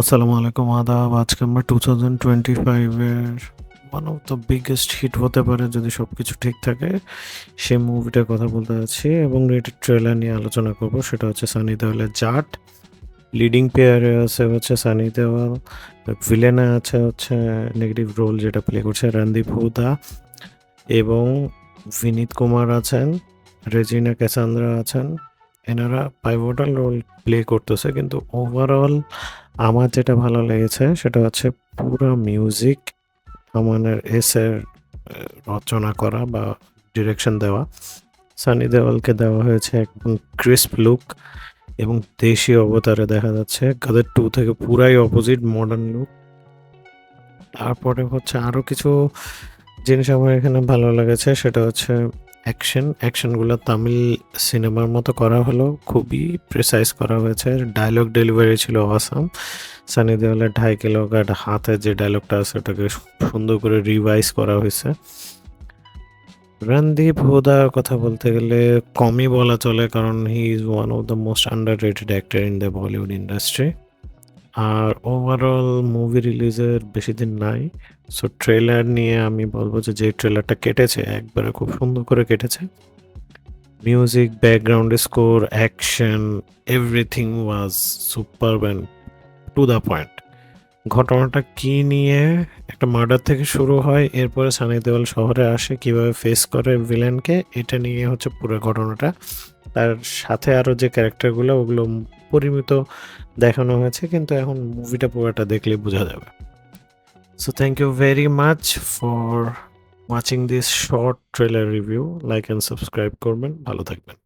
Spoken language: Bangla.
আসসালামু আলাইকুম আদাব। আজকে আমরা টু থাউজেন্ড টোয়েন্টি ফাইভের one of the biggest hit হতে পারে যদি সব কিছু ঠিক থাকে। সেই মুভিটার কথা বলতে যাচ্ছি এবং রেটেড ট্রেলার নিয়ে আলোচনা করব। সেটা হচ্ছে সানি দেওয়ালের জাট। লিডিং পেয়ারে আছে হচ্ছে সানি দেওয়াল। ভিলেনে আছে হচ্ছে নেগেটিভ রোল যেটা প্লে করছে রণদীপ হুদা। এবং বিনীত কুমার আছেন, রেজিনা ক্যাসান্দ্রা আছেন। এনারা পাইভোটাল রোল প্লে করতেছে। কিন্তু ওভারঅল আমার যেটা ভালো লেগেছে সেটা হচ্ছে পুরো মিউজিক আমানের এসের রচনা করা বা ডিরেকশন দেওয়া। সানি দেওয়ালকে দেওয়া হয়েছে একদম ক্রিস্প লুক এবং দেশি অবতারে দেখা যাচ্ছে। গাদের টু থেকে পুরাই অপোজিট মডার্ন লুক তারপরে হচ্ছে আরও কিছু জিনিস আমার এখানে ভালো লেগেছে, সেটা হচ্ছে অ্যাকশন, অ্যাকশনগুলো তামিল সিনেমার মতো করা হলো, খুবই প্রিসাইজ করা হয়েছে। ডায়লগ ডেলিভারি ছিল আসাম সানি দেওয়ালের ঢাই কিলো গাট হাতে যে ডায়লগটা আছে, ওটাকে সুন্দর করে রিভাইজ করা হয়েছে। রণদীপ হুদার কথা বলতে গেলে কমই বলা চলে, কারণ he is one of the most underrated actor in the Bollywood industry R overall movie রিলিজের বেশি দিন নাই। সো ট্রেলার নিয়ে আমি বলব যে যে ট্রেলারটা কেটেছে, একবারে খুব সুন্দর করে কেটেছে। Music background score action everything was super and to the point ঘটনাটা কি নিয়ে একটা মার্ডার থেকে শুরু হয়, এরপরে সানি দেওয়াল শহরে আসে, কীভাবে ফেস করে ভিলেনকে এটা নিয়ে হচ্ছে পুরো ঘটনাটা। তার সাথে আরও যে ক্যারেক্টারগুলো ওগুলো পরিমিত দেখানো হয়েছে, কিন্তু এখন মুভিটা পুরোটা দেখলে বোঝা যাবে। So thank you very much for watching this short trailer review like and subscribe করবেন। ভালো থাকবেন।